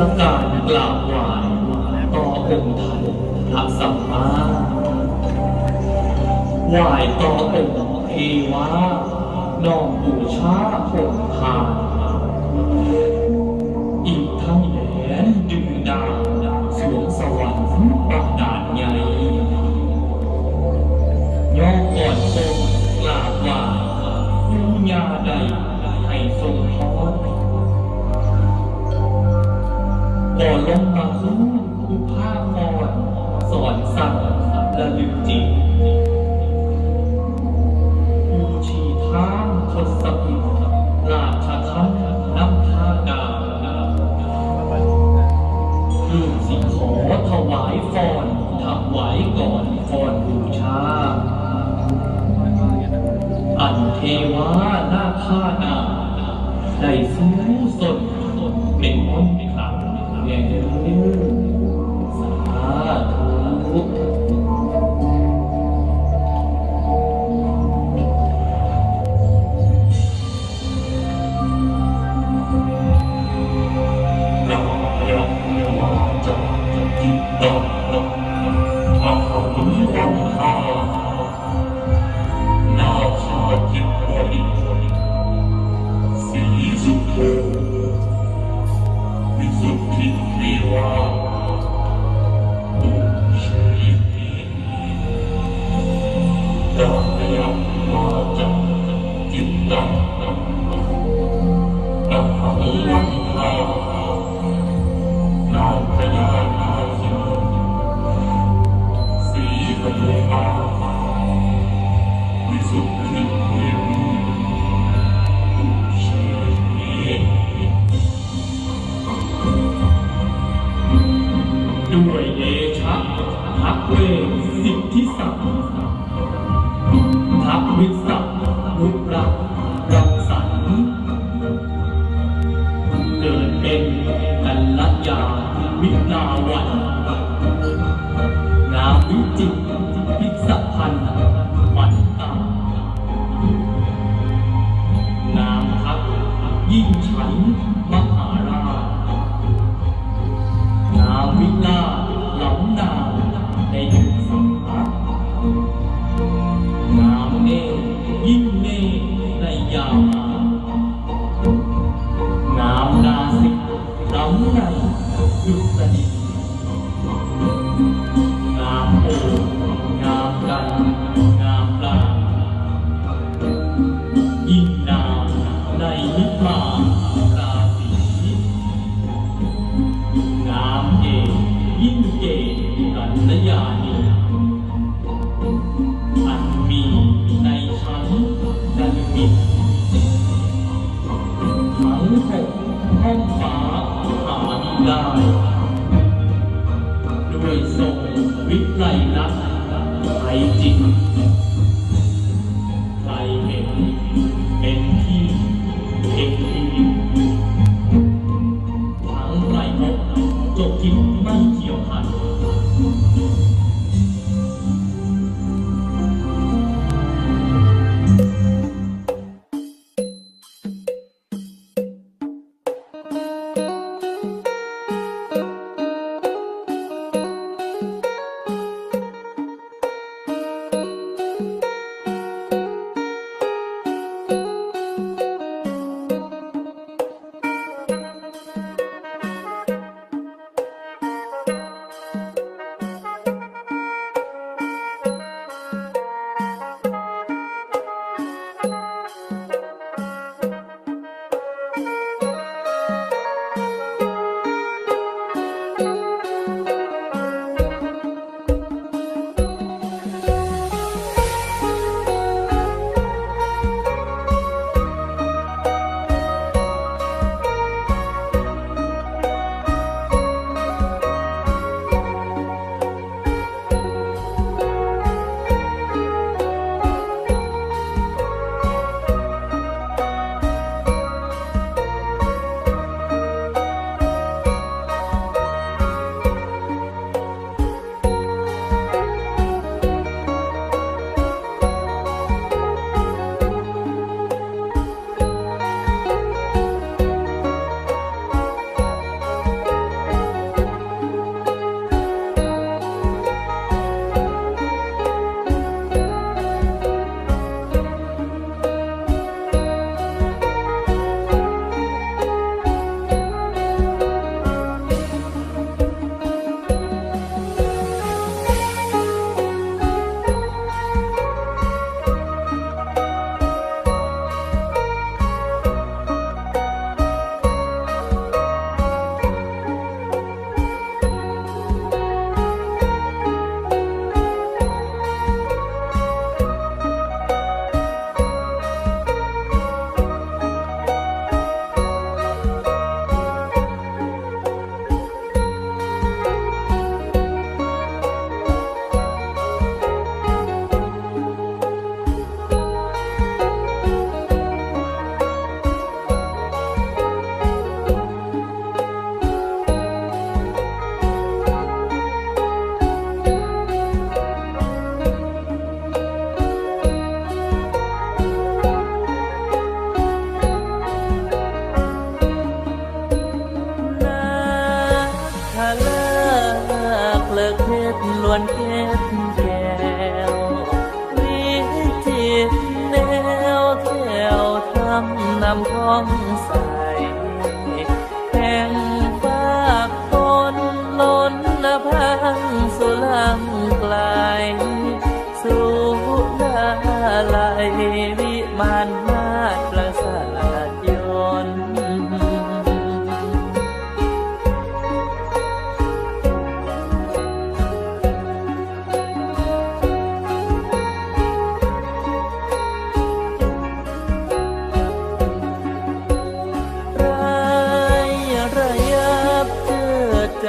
พระการกล่าววายต่อองค์ไทยพระสัมมาไหวต่อองค์เทวาน้องบูชาผงค์ทาน ยังประคู่ผู้ภาคมอดสอนสั่งระลึกจิตผู้ชีท่านทศพิ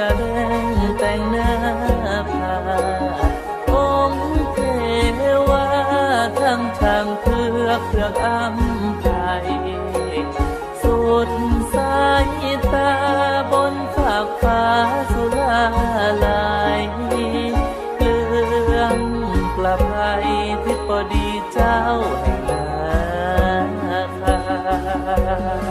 ระเบนแต่งหน้าผาองค์เทวาทั้งทางเพื่อเพื่ออำไพสุดสายตาบนฝากฟ้าสุราลายเลื่องกลับไปที่พอดีเจ้าแห่งนาคา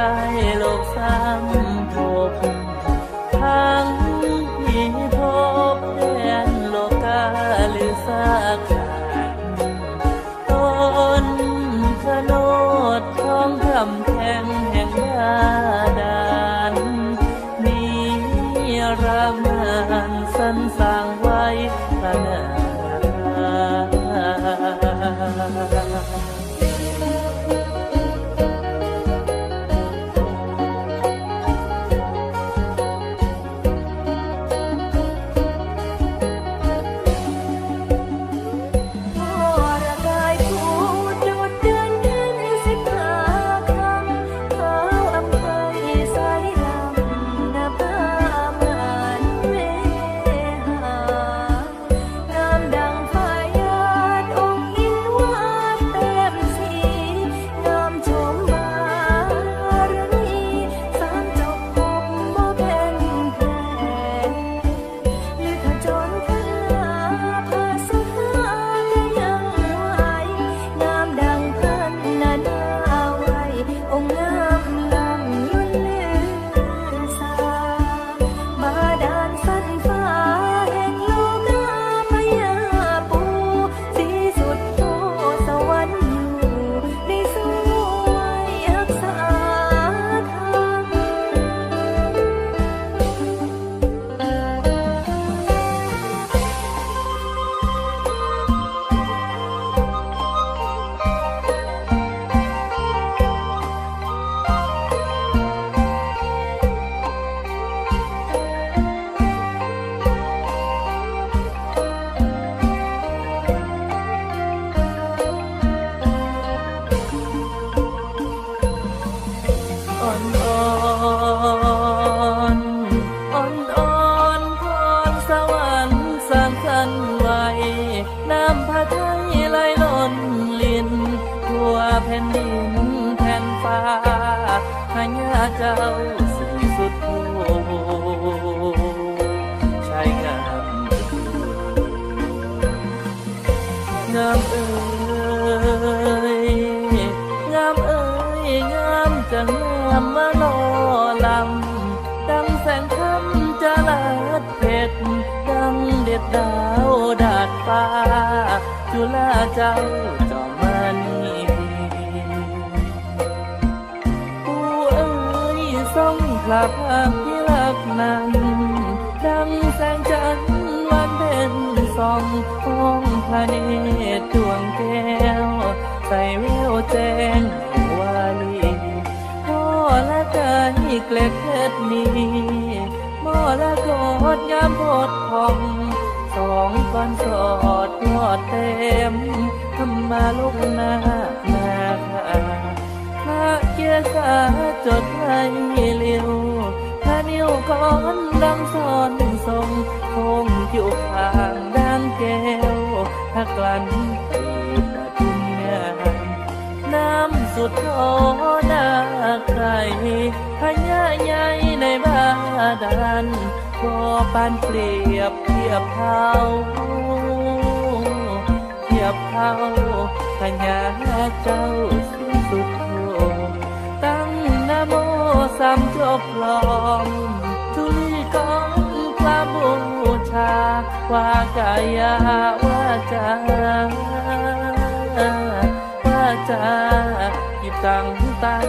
ล้โลกซ้ำ กูเอ๋ยทรงกลับที่รักนั้นดังแสงจันทร์วันเป็นสองของพระเนตรดวงแก้ว ใส่แววแจ้งวาลีพ่อและกายเกล็ดเพชรนี้มอละกอดยามพดพอง ของก้อนสอดยอดเต็มทำมาลูกหน้าหน้าค่ะพระเกียสาจดไว้เร็วพระนิ้วก้อนดังสอนทรงคงอยู่ข้างด้านแก้วถ้ากลั้นปีประทุมงามน้ำสุดโทนาใครพญาใหญ่ในบาดาน พอปานเปรียบเทียบเท่าเทียบเท่าพญาเจ้าสิสุดโทตั้งนโมสามจบลองทุลีกองกลาบูชา ว่ากายาว่าจาว่าจะหยิบตังตัง